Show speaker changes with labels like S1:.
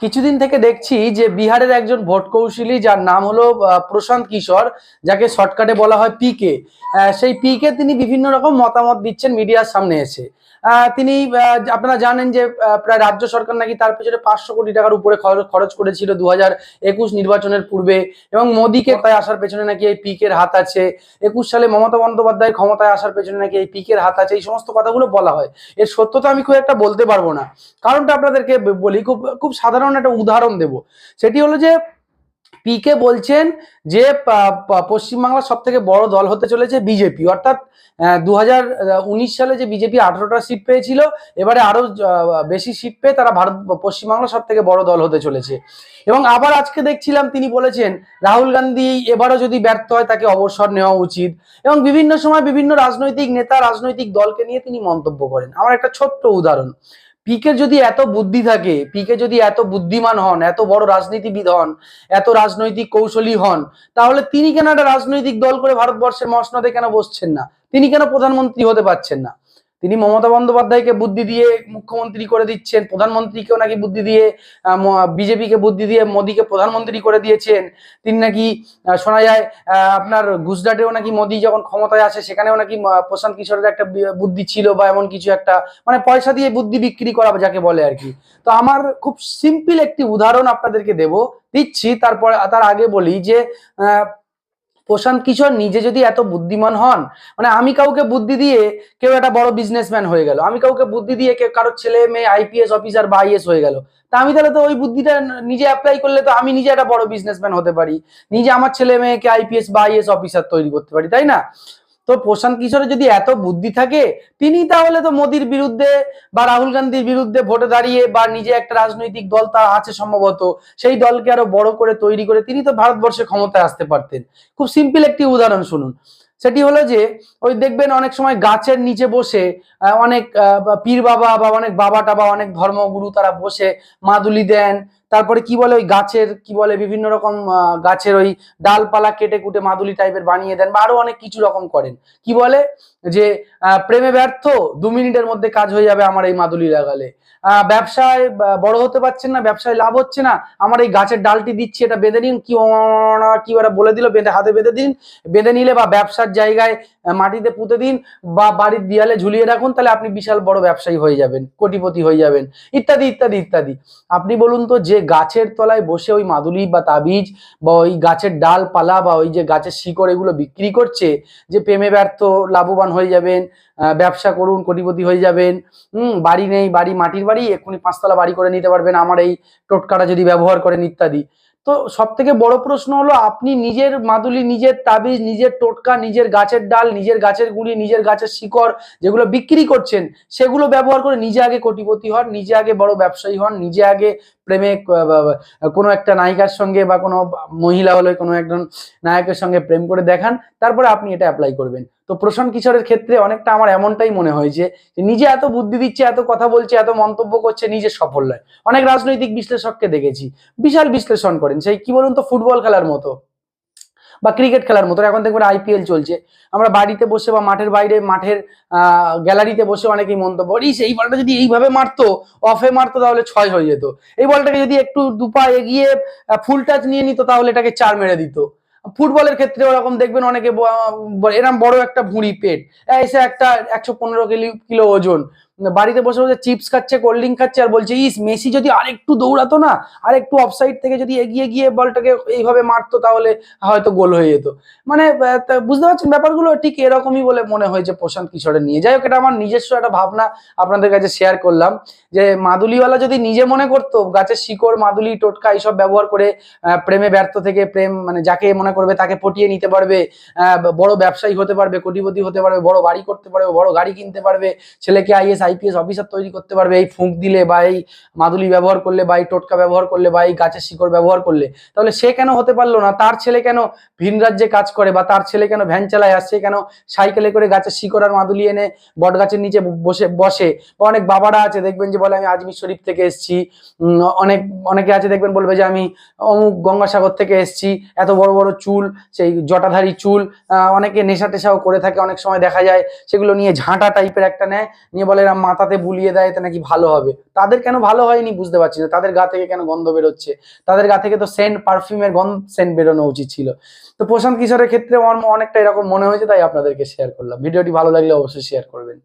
S1: কিছুদিন থেকে দেখছি যে বিহারের একজন ভোট কৌশলী যার নাম হলো প্রশান্ত কিশোর যাকে শর্টকাটে বলা হয় পিকে সেই পিকে তিনি বিভিন্ন রকম মতামত দিচ্ছেন মিডিয়ার সামনে এসে। তিনি আপনারা জানেন যে প্রায় রাজ্য সরকার নাকি তার পেছনে পাঁচশো কোটি টাকার উপরে খরচ- খরচ করেছিল দু হাজার একুশ নির্বাচনের পূর্বে এবং মোদীকে তাই আসার পেছনে নাকি এই পিকের হাত আছে। একুশ সালে মমতা বন্দ্যোপাধ্যায় ক্ষমতায় আসার পেছনে নাকি এই পিকের হাত আছে এই সমস্ত কথাগুলো বলা হয়। এর সত্যতা আমি খুব একটা বলতে পারব না। কারণটা আপনাদেরকে বলি খুব খুব সাধারণ একটা উদাহরণ দেব। সেটি হলো যে পিকে বলছেন যে পশ্চিমবাংলার সব থেকে বড় দল হতে চলেছে বিজেপি। অর্থাৎ দু সালে যে বিজেপি আঠারোটা সিট পেয়েছিল, এবারে আরও বেশি সিট পেয়ে তারা ভারত, পশ্চিমবাংলার সব থেকে বড় দল হতে চলেছে। এবং আবার আজকে দেখছিলাম তিনি বলেছেন, রাহুল গান্ধী এবারও যদি ব্যর্থ হয় তাকে অবসর নেওয়া উচিত। এবং বিভিন্ন সময় বিভিন্ন রাজনৈতিক নেতা, রাজনৈতিক দলকে নিয়ে তিনি মন্তব্য করেন। আমার একটা ছোট্ট উদাহরণ। পিকে যদি এত বুদ্ধি থাকে পিকে যদি এত বুদ্ধিমান হন, এত বড় রাজনীতিবিদ হন, এত রাজনৈতিক কৌশলী হন, তাহলে তিনি কেন একটা রাজনৈতিক দল করে ভারতবর্ষের মসনদে কেন বসছেন না? তিনি কেন প্রধানমন্ত্রী হতে পারছেন না? তিনি মমতা বন্দ্যোপাধ্যায়কে বুদ্ধি দিয়ে মুখ্যমন্ত্রী করে দিচ্ছেন, প্রধানমন্ত্রীকেও নাকি বুদ্ধি দিয়ে বিজেপিকে বুদ্ধি দিয়ে মোদীকে প্রধানমন্ত্রী করে দিয়েছেন। তিনি নাকি শোনা যায় আপনার গুজরাটেও নাকি মোদী যখন ক্ষমতায় আসে, সেখানেও নাকি প্রশান্ত কিশোরের একটা বুদ্ধি ছিল বা এমন কিছু একটা মানে পয়সা দিয়ে বুদ্ধি বিক্রি করা যাকে বলে আর কি। তো আমার খুব সিম্পল একটি উদাহরণ আপনাদেরকে দেব, দিচ্ছি, তারপরে, তার আগে বলি যে প্রশান্ত কিশোর নিজে যদি এত বুদ্ধিমান হন মানে আমি কাউকে বুদ্ধি দিয়ে কেউ একটা বড় বিজনেসম্যান হয়ে গেল, আমি কাউকে বুদ্ধি দিয়ে কেউ কারোর ছেলে মেয়ে আইপিএস অফিসার বা আইএস হয়ে গেল, তা আমি তাহলে তো ওই বুদ্ধিটা নিজে অ্যাপ্লাই করলে তো আমি নিজে একটা বড় বিজনেসম্যান হতে পারি, নিজে আমার ছেলে মেয়েকে আইপিএস বা আইএস অফিসার তৈরি করতে পারি, তাই না? তো প্রশান্ত কিশোরের যদি এত বুদ্ধি থাকে, তিনি তাহলে তো মোদির বিরুদ্ধে বা রাহুল গান্ধীর বিরুদ্ধে ভোটে দাঁড়িয়ে বা নিজে একটা রাজনৈতিক দল তার আছে সম্ভবত, সেই দলকে আরও বড় করে তৈরি করে তিনি তো ভারতবর্ষে ক্ষমতায় আসতে পারতেন। খুব সিম্পল একটি উদাহরণ শুনুন। সেটি হলো যে, ওই দেখবেন অনেক সময় গাছের নিচে বসে অনেক পীর বাবা বা অনেক বাবা টাবা অনেক ধর্মগুরু তারা বসে মাদুলি দেন তারপরে কি বলে ওই গাছের, কি বলে বিভিন্ন রকম গাছের ওই ডালপালা কেটে কুটে মাদুলি টাইপের বানিয়ে দেন বা আরও অনেক কিছু রকম করেন। কি বলে যে প্রেমে ব্যর্থ, দু মিনিটের মধ্যে কাজ হয়ে যাবে আমার এই মাদুলি লাগালে। ব্যবসায় বড় হতে পারছেন না, ব্যবসায় লাভ হচ্ছে না, আমার এই গাছের ডালটি দিচ্ছি, এটা বেঁধে নিন, কি কি ওরা বলে দিল, বেঁধে, হাতে বেঁধে দিন, বেঁধে নিলে বা ব্যবসার জায়গায় মাটিতে পুঁতে দিন বা বাড়ির দেয়ালে ঝুলিয়ে রাখুন, তাহলে আপনি বিশাল বড় ব্যবসায়ী হয়ে যাবেন, কোটিপতি হয়ে যাবেন, ইত্যাদি ইত্যাদি ইত্যাদি। আপনি বলুন তো, যে গাছের তলায় বসে ওই মাদুলি বা তাবিজ বা ওই গাছের ডাল পালা বা ওই যে গাছের শিকড় এগুলো বিক্রি করছে, যে প্রেমে ব্যর্থ, লাভবান হয়ে যাবেন ব্যবসা করুন, কোটিপতি হয়ে যাবেন, হুম, বাড়ি নেই, বাড়ি মাটির বাড়ি, এক্ষুনি পাঁচতলা বাড়ি করে নিতে পারবেন, আমার এই টোটকাটা যদি ব্যবহার করেন, ইত্যাদি। তো সব থেকে বড় প্রশ্ন হলো, আপনি নিজের মাদুলি, নিজের তাবিজ, নিজের টোটকা, নিজের গাছের ডাল, নিজের গাছের গুঁড়ি, নিজের গাছের শিকড় যেগুলো বিক্রি করছেন, সেগুলো ব্যবহার করে নিজে আগে কোটিপতি হন, নিজে আগে বড় ব্যবসায়ী হন, নিজে আগে প্রেমে কোনো একটা নায়িকার সঙ্গে বা কোনো মহিলা হলে কোনো একজন নায়কের সঙ্গে প্রেম করে দেখান, তারপরে আপনি এটা অ্যাপ্লাই করবেন। তো প্রশান্ত কিশোরের ক্ষেত্রে অনেকটা আমার এমনটাই মনে হয়েছে যে নিজে এত বুদ্ধি দিচ্ছে, এত কথা বলছে, এত মন্তব্য করছে, নিজে সফল নয়। অনেক রাজনৈতিক বিশ্লেষককে দেখেছি, বিশাল বিশ্লেষণ করেন। সেই কি বলুন তো, ফুটবল খেলার মতো বা ক্রিকেট খেলার মতো। এখন দেখবেন আইপিএল চলছে। আমরা বাড়িতে বসে বা মাঠের বাইরে, মাঠের গ্যালারিতে বসে অনেকেই মন্তব্য করি এই বলটা যদি এইভাবে মারতো অফে মারতো, তাহলে ছয় হয়ে যেত। এই বলটাকে যদি একটু দুপা এগিয়ে ফুল টাচ নিয়ে নিত, তাহলে এটাকে চার মেরে দিত। ফুটবলের ক্ষেত্রে ওরকম দেখবেন অনেকে এরম বড় একটা ভুঁড়ি পেট। এসে একটা একশো পনেরো কিলো ওজন। বাড়িতে বসে বসে চিপস খাচ্ছে কোল্ড ড্রিঙ্ক খাচ্ছে আর বলছে, ইস, মেসি যদি আরেকটু দৌড়াতো না আর একটু অফসাইড থেকে যদি এগিয়ে গিয়ে বলটাকে এইভাবে মারতো তাহলে হয়তো গোল হয়ে যেত। মানে বুঝতে পারছেন ব্যাপারগুলো? ঠিক এরকমই বলে মনে হয়েছে প্রশান্ত কিশোরের নিয়ে। যাই হোক, এটা আমার নিজস্ব একটা ভাবনা আপনাদের কাছে শেয়ার করলাম যে মাদুলিওয়ালা যদি নিজে মনে করতো, গাছের শিকড়, মাদুলি, টোটকা এইসব ব্যবহার করে প্রেমে ব্যর্থ থেকে প্রেম মানে যাকে মনে করবে তাকে পটিয়ে নিতে পারবে বড় ব্যবসায়ী হতে পারবে, কোটিপতি হতে পারবে, বড় বাড়ি করতে পারবে, বড় গাড়ি কিনতে পারবে, ছেলেকে আইএস আইপিএস অফিসার তৈরি করতে পারবে, এই ফুঁক দিলে বা এই মাদুলি ব্যবহার করলে বা এই টোটকা ব্যবহার করলে বা এই গাছের শিকড় ব্যবহার করলে, তাহলে সে কেন হতে পারল না? তার ছেলে কেন ভিন রাজ্যে কাজ করে বা তার ছেলে কেন ভ্যান চালায় আসছে কেন সাইকেলে করে গাছের শিকড় আর মাদুলি এনে বট গাছের নিচে বসে বসে? বা অনেক বাবারা আছে, দেখবেন যে বলে, আমি আজমির শরীফ থেকে এসেছি। অনেক, অনেকে আছে, দেখবেন বলবে যে, আমি অমুক গঙ্গাসাগর থেকে এসেছি। এত বড় বড় চুল, সেই জটাধারী চুল অনেকে নেশা টেশাও করে থাকে, অনেক সময় দেখা যায় সেগুলো নিয়ে ঝাঁটা টাইপের একটা নেয়, নিয়ে বলে মাথাতে বুলিয়ে দেয় এতে নাকি ভালো হবে? তাদের কেন ভালো হয়নি বুঝতে পারছি না। তাদের গা থেকে কেন গন্ধ বেরোচ্ছে? তাদের গা থেকে তো সেন্ট পারফিউমের গন্ধ সেন্ট বেরোনো উচিত ছিল। তো প্রশান্ত কিশোরের ক্ষেত্রে আমার অনেকটা এরকম মনে হয়েছে, তাই আপনাদেরকে শেয়ার করলাম। ভিডিওটি ভালো লাগলে অবশ্যই শেয়ার করবেন।